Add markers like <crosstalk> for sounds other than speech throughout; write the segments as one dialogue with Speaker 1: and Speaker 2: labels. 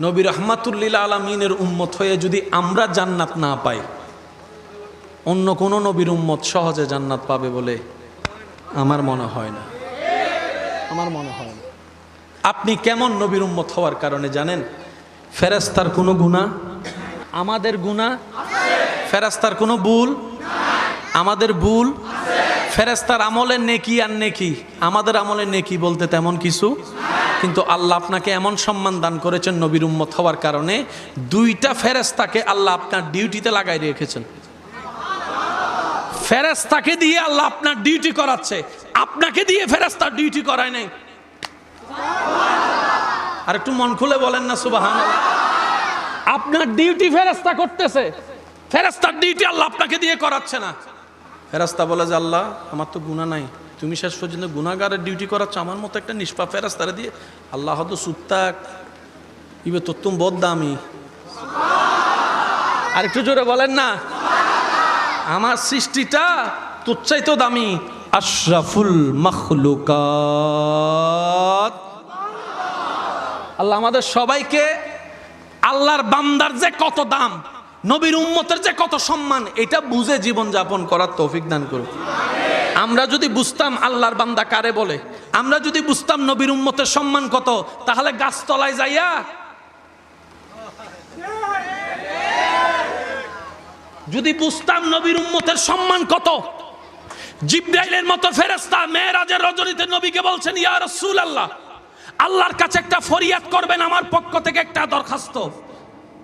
Speaker 1: নবী রহমাতুল্লিল আলমিনের উম্মত হয়ে যদি আমরা জান্নাত না পাই অন্য কোনো নবীর উম্মত সহজে জান্নাত পাবে বলে আমার মনে হয় না। আমার মনে হয় না। আপনি কেমন নবীর উম্মত হওয়ার কারণে জানেন? ফেরেস্তার কোনো গুণা আমাদের গুণা ফেরাস্তার কোনো ভুল? আমাদের ভুল? ফেরেস্তার আমলের নেকি আর নেকি? আমাদের আমলের নেকি বলতে তেমন কিছু? কিন্তু আল্লাহ আপনাকে এমন সম্মান দান করেছেন নবীর উম্মত হওয়ার কারণে দুইটা ফেরেস্তাকে আল্লাহ আপনার ডিউটিতে লাগাই রেখেছেন। ফেরেস্তাকে দিয়ে আল্লাহ আপনার ডিউটি করাচ্ছে। আপনাকে দিয়ে ফেরেস্তার ডিউটি করায় নাই। আর একটু মন খুলে বলেন না সুবাহান আপনার ডিউটি ফেরেস্তা করতেছে। ফেরেস্তার ডিউটি আল্লাহ আপনাকে দিয়ে করাচ্ছে না। ফেরাস্তা বলে যে, আল্লাহ, আমার তো গুণা নাই। তুমি শেষ পর্যন্ত গুণাগারের ডিউটি করাচ্ছ আমার মতো একটা নিষ্পা ফেরাস তারা দিয়ে আল্লাহ তো সুত্তাক ইবে তো তুম বদ দামি। আর একটু জোরে বলেন না। আমার সৃষ্টিটা তোর চাইতো দামি। আশরাফুল মখলুকাত। আল্লাহ আমাদের সবাইকে আল্লাহর বান্দার যে কত দাম নবীর উম্মতের যে কত সম্মান এটা বুঝে জীবন যাপন করার তৌফিক দান করুন আমরা যদি বুঝতাম আল্লাহর বান্দা কারে বলে, আমরা যদি বুঝতাম নবীর উম্মতের সম্মান কত, তাহলে গাছতলায় যাইয়া যদি বুঝতাম নবীর উম্মতের সম্মান কত, জিব্রাইলের মতো ফেরেস্তা মেয়েরাজের রজনীতে নবীকে বলছেন, ইয়া রাসূল আল্লাহ আল্লাহর কাছে একটা ফরিয়াদ করবেন, আমার পক্ষ থেকে একটা দরখাস্ত।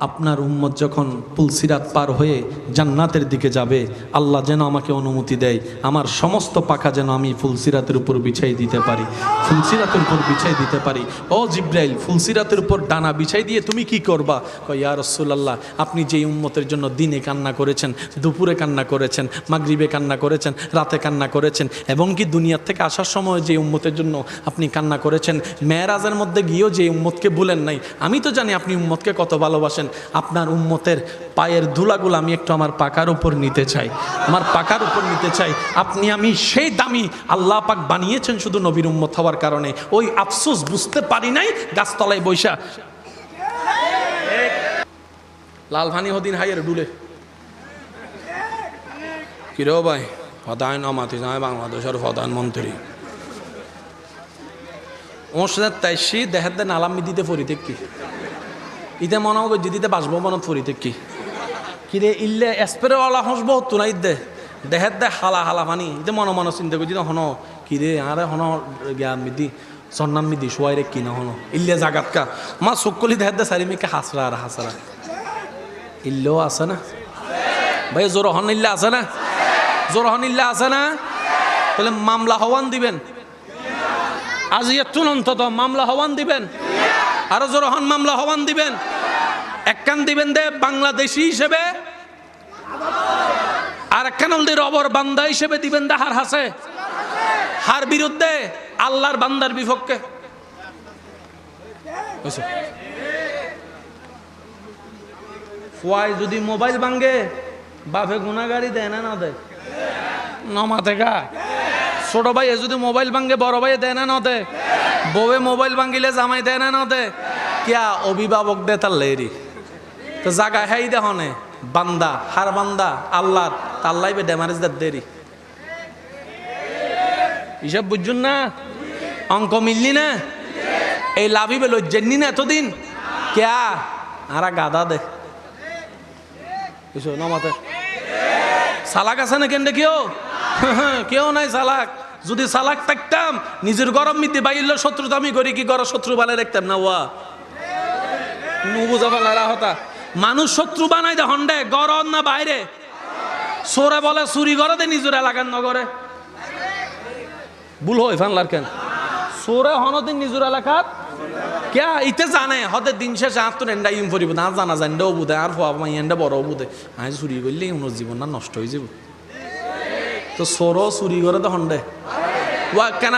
Speaker 1: আপনার উম্মত যখন পুলসিরাত পার হয়ে জান্নাতের দিকে যাবে, আল্লাহ যেন আমাকে অনুমতি দেয়, আমার সমস্ত পাখা যেন আমি ফুলসিরাতের উপর বিছাই দিতে পারি। ফুলসিরাতের উপর বিছাই দিতে পারি। ও জিব্রাইল, ফুলসিরাতের উপর ডানা বিছাই দিয়ে তুমি কি করবা? ইয়া রসুল্লাহ আপনি যেই উম্মতের জন্য দিনে কান্না করেছেন, দুপুরে কান্না করেছেন, মাগরিবে কান্না করেছেন, রাতে কান্না করেছেন, এবং কি দুনিয়ার থেকে আসার সময় যে উম্মতের জন্য আপনি কান্না করেছেন, মেয়েরাজের মধ্যে গিয়েও যে উম্মতকে বলেন নাই। আমি তো জানি আপনি উম্মতকে কত ভালোবাসেন। আপনার উম্মতের পায়ের ধুলাগুলো আমি একটু আমার পাকার উপর নিতে চাই। আমার পাকার উপর নিতে চাই। আপনি আমি সেই দামি আল্লাহ পাক বানিয়েছেন শুধু নবীর উম্মত হওয়ার কারণে। ওই আফসোস বুঝতে পারি নাই গাছতলায় বৈশা। লাল ভানি হদিন হাইয়ের ডুলে। কিরে ভাই? প্রধান অমাতি নয় বাংলাদেশের প্রধানমন্ত্রী। ওর সাথে তাইসি দেহের দেন আলামি দিতে ফরিতে কি ইতে মনে হবে দিদিতে বাসভবনত ফরিতে কি? কিরে ইল্লে এসপেরে ওলা হসব তুনা ইদে। দেহের দে হালা হালা পানি। ইতে মনে মনে চিন্তা করছি হন কিরে আরে হন, জ্ঞান মিদি সন্নাম মিদি সোয়াই রে কিনা হন? ইল্লে জাগাত কা। মা চকলি দেহের দে চারি মিকে হাসরা আর হাসরা ইল্লেও আছে না? ভাই জোর হন ইল্লে আছে না? জোর হন ইল্লে আছে না? তাহলে মামলা হওয়ান দিবেন। আজ এতুন অন্তত মামলা হওয়ান দিবেন। আরও জোর হন মামলা হওয়ান দিবেন। একখান দিবেন দে, বাংলাদেশি হিসেবে। আর একখান হল রবর বান্দা হিসেবে দিবেন দে, হার হাসে। হার বিরুদ্ধে আল্লাহর বান্দার বিপক্ষে? যদি মোবাইল ভাঙ্গে বাপে গুণাগাড়ি দেয় না না দেয়? নমা থেকে ছোট ভাই যদি মোবাইল ভাঙ্গে বড় ভাই দেয় না না দেয়? বউয়ে মোবাইল ভাঙ্গিলে জামাই দেয় না না দেয়? কিয়া অভিভাবক দে তার লেরি। তো জাগা হাই দেখনে বান্দা, হার বান্দা আল্লাহর তাল্লাই বে ডেমারেজ দার দেরি। হিসাব বুঝুন না? অঙ্ক মিললি না? এই লাভিবে লজ্জেননি না এতদিন? কেয়া? আরা গাদা দে। নমাতে। সালাক আছে না কেন কেউ? <laughs> কেউ নাই সালাক। যদি সালাক থাকতাম, নিজের গরম মিতে বাইল শত্রু আমি করি, কি গর শত্রু বানাই রাখতাম না ওয়া? নু বুঝা ফেলা হতা মানুষ শত্রু বানাই দে হন্ডে গরম না বাইরে। সোরে বলে, চুরি করে দে নিজের এলাকার নগরে। ভুল হয় ফানলার কেন? সোরে হনদিন নিজের এলাকাত কে ইতে জানে হতে দিন শেষে আর তো এন্ডা ইম ফুরিব না জানা জানডাও বুধে আর ফুয়া মাই এন্ডা বড় বুধে আজ চুরি করলে উনোর জীবন না নষ্ট হয়ে যাব। তো সোরও চুরি করে দে হন্ডে। কেন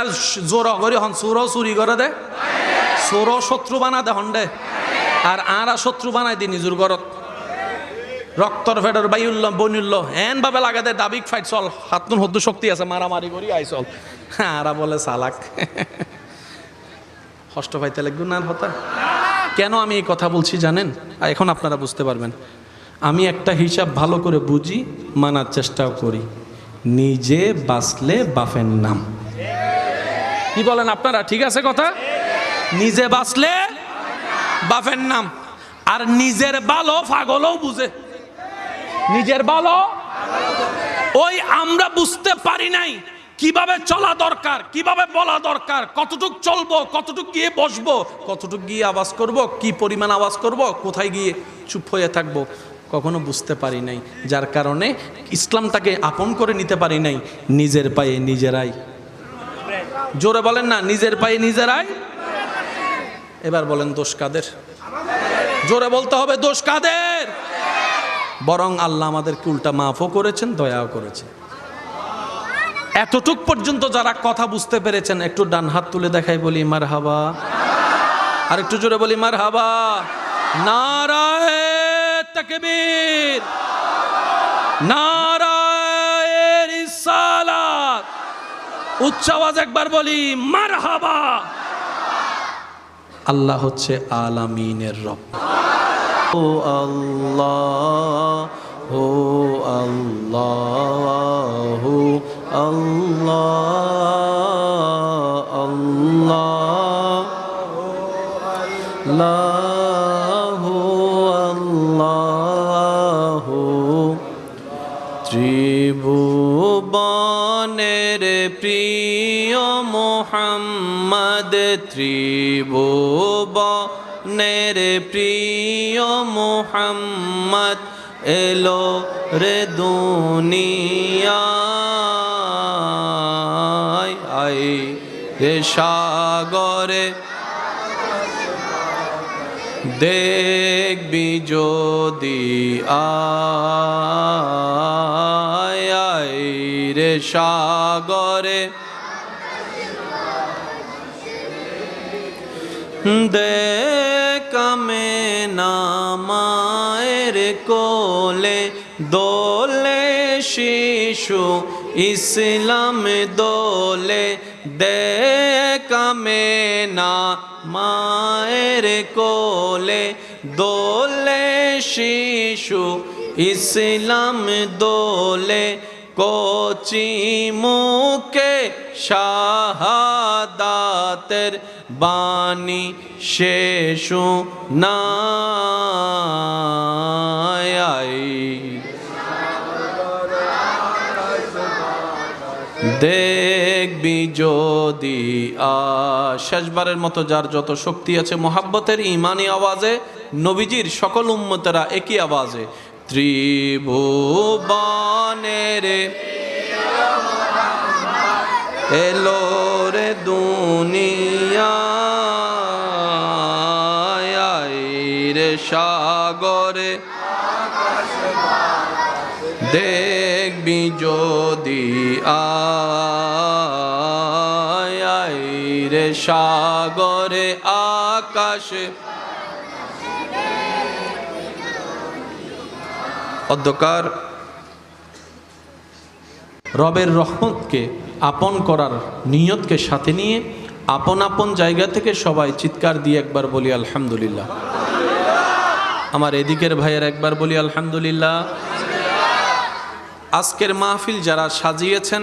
Speaker 1: জোর করি হন, সোরও চুরি করে দে। সোরও শত্রু বানা দে হন্ডে। আর আরা শত্রু বানাই দি নিজের ঘরত। রক্তর ফেডর বাইউল্ল বনুল্ল এন ভাবে লাগা দে দাবিক ফাইট চল। হাতুন হদ্দু শক্তি আছে, মারামারি করি, আই চল। আরা বলে চালাক কষ্ট পাইতে লাগবে না হতা। কেন আমি এই কথা বলছি জানেন? এখন আপনারা বুঝতে পারবেন। আমি একটা হিসাব ভালো করে বুঝি, মানার চেষ্টাও করি। নিজে বাঁচলে বাফের নাম। কি বলেন আপনারা, ঠিক আছে কথা? নিজে বাঁচলে বাফের নাম। আর নিজের ভালো পাগলও বুঝে। নিজের ভালো ওই আমরা বুঝতে পারি নাই কীভাবে চলা দরকার, কীভাবে বলা দরকার, কতটুক চলবো, কতটুক গিয়ে বসবো, কতটুক গিয়ে আওয়াজ করব, কি পরিমাণ আওয়াজ করব, কোথায় গিয়ে চুপ হয়ে থাকব, কখনো বুঝতে পারি নাই। যার কারণে ইসলামটাকে আপন করে নিতে পারি নাই, নিজের পায়ে নিজেরাই। জোরে বলেন না, নিজের পায়ে নিজেরাই এবার বলেন দোষ কাদের? জোরে বলতে হবে, দোষ কাদের? বরং আল্লাহ আমাদেরকে উল্টা মাফও করেছেন, দয়াও করেছেন। এতটুক পর্যন্ত যারা কথা বুঝতে পেরেছেন, একটু ডান হাত তুলে দেখাই বলি মার হাবা আর একটু জোরে বলি মার হাবা নারায় নারায়ের ইসালাত উচ্চ আওয়াজ একবার বলি মার হাবা আল্লাহ হচ্ছে আলামিনের রব। ও আল্লাহ ও মোহাম্মদ ত্রিভুবনের প্রিয় মোহাম্মদ এলো রে দুনিয়ায় আই রে সাগরে। দেখবি যদি আয় রে সাগরে। দেখামে নামায়ের কোলে দোলে শিশু ইসলাম দোলে দেখামে না মায়ের কোলে দোলে শিশু ইসলাম দোলে কোচি মুখে শাহাদাতের বাণী শেষু নাই। দেখবি যদি শেষবারের মতো যার যত শক্তি আছে, মোহাব্বতের ইমানি আওয়াজে, নবীজির সকল উম্মতেরা একই আওয়াজে, ত্রিভুবনের এলো রে দুনিয়া রে সাগরে। দেখবি যদি আয় রে সাগরে আকাশে। অধ্যকার রবের রহমতকে আপন করার নিয়তকে সাথে নিয়ে আপন আপন জায়গা থেকে সবাই চিৎকার দিয়ে একবার বলি আলহামদুলিল্লাহ। আমার এদিকের ভাইয়ের একবার বলি আলহামদুলিল্লাহ। আজকের মাহফিল যারা সাজিয়েছেন,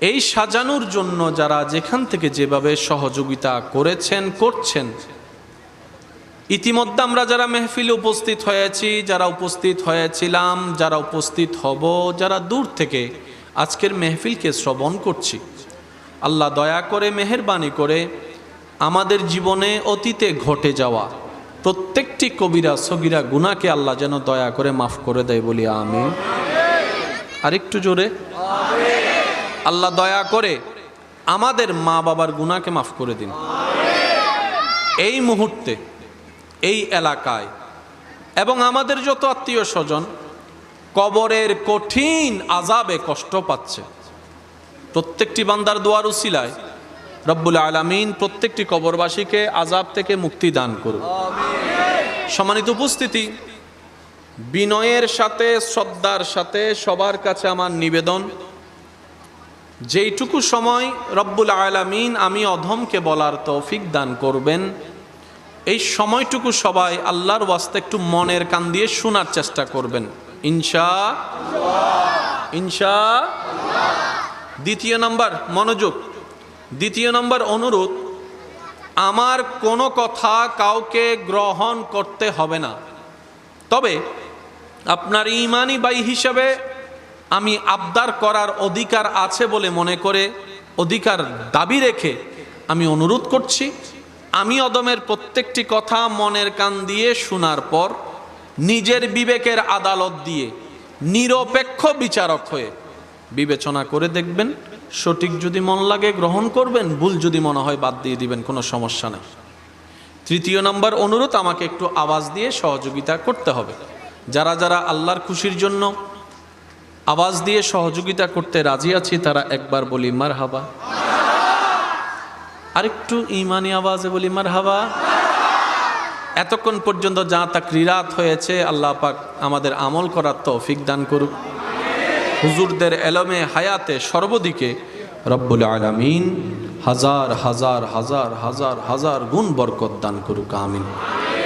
Speaker 1: এই সাজানোর জন্য যারা যেখান থেকে যেভাবে সহযোগিতা করেছেন, করছেন, ইতিমধ্যে আমরা যারা মেহফিলে উপস্থিত হয়েছি, যারা উপস্থিত হয়েছিলাম, যারা উপস্থিত হব, যারা দূর থেকে আজকের মেহফিলকে শ্রবণ করছি। আল্লাহ দয়া করে, মেহেরবানি করে আমাদের জীবনে অতীতে ঘটে যাওয়া প্রত্যেকটি কবিরা, সগিরা গুনাকে আল্লাহ যেন দয়া করে মাফ করে দেয় বলি আমি আরেকটু জোরে। আল্লাহ দয়া করে আমাদের মা বাবার গুনাকে মাফ করে দিন। এই মুহূর্তে, এই এলাকায় এবং আমাদের যত আত্মীয় স্বজন কবরের কঠিন আজাবে কষ্ট পাচ্ছে। প্রত্যেকটি বান্দার দোয়ার উসিলায় রব্বুল আলামিন প্রত্যেকটি কবরবাসীকে আজাব থেকে মুক্তি দান করুন। সম্মানিত উপস্থিতি বিনয়ের সাথে শ্রদ্ধার সাথে সবার কাছে আমার নিবেদন যেইটুকু সময় রব্বুল আলামিন আমি অধমকে বলার তৌফিক দান করবেন
Speaker 2: এই সময়টুকু সবাই আল্লাহর ওয়াস্তে একটু মনের কান দিয়ে শোনার চেষ্টা করবেন। ইনশা ইনশা। দ্বিতীয় নম্বর, মনোযোগ। দ্বিতীয় নম্বর, অনুরোধ, আমার কোনো কথা কাউকে গ্রহণ করতে হবে না। তবে আপনার ইমানি বাই হিসাবে আমি আবদার করার অধিকার আছে বলে মনে করে, অধিকার দাবি রেখে আমি অনুরোধ করছি। আমি অদমের প্রত্যেকটি কথা মনের কান দিয়ে শোনার পর নিজের বিবেকের আদালত দিয়ে নিরপেক্ষ বিচারক হয়ে বিবেচনা করে দেখবেন, সঠিক যদি মন লাগে গ্রহণ করবেন, ভুল যদি মনে হয় বাদ দিয়ে দিবেন, কোনো সমস্যা নেই। তৃতীয় নম্বর অনুরোধ, আমাকে একটু আওয়াজ দিয়ে সহযোগিতা করতে হবে। যারা যারা আল্লাহর খুশির জন্য আওয়াজ দিয়ে সহযোগিতা করতে রাজি আছি, তারা একবার বলি মার হাবা আরেকটু ইমানি আওয়াজে বলি মার হাবা এতক্ষণ পর্যন্ত যা তা ক্রীড়াত হয়েছে, আল্লাহ পাক আমাদের আমল করার তৌফিক দান করুক। হুজুরদের এলমে হায়াতে সর্বদিকে রব্বুল আলামিন হাজার হাজার হাজার হাজার হাজার গুণ বরকত দান করুক, আমিন।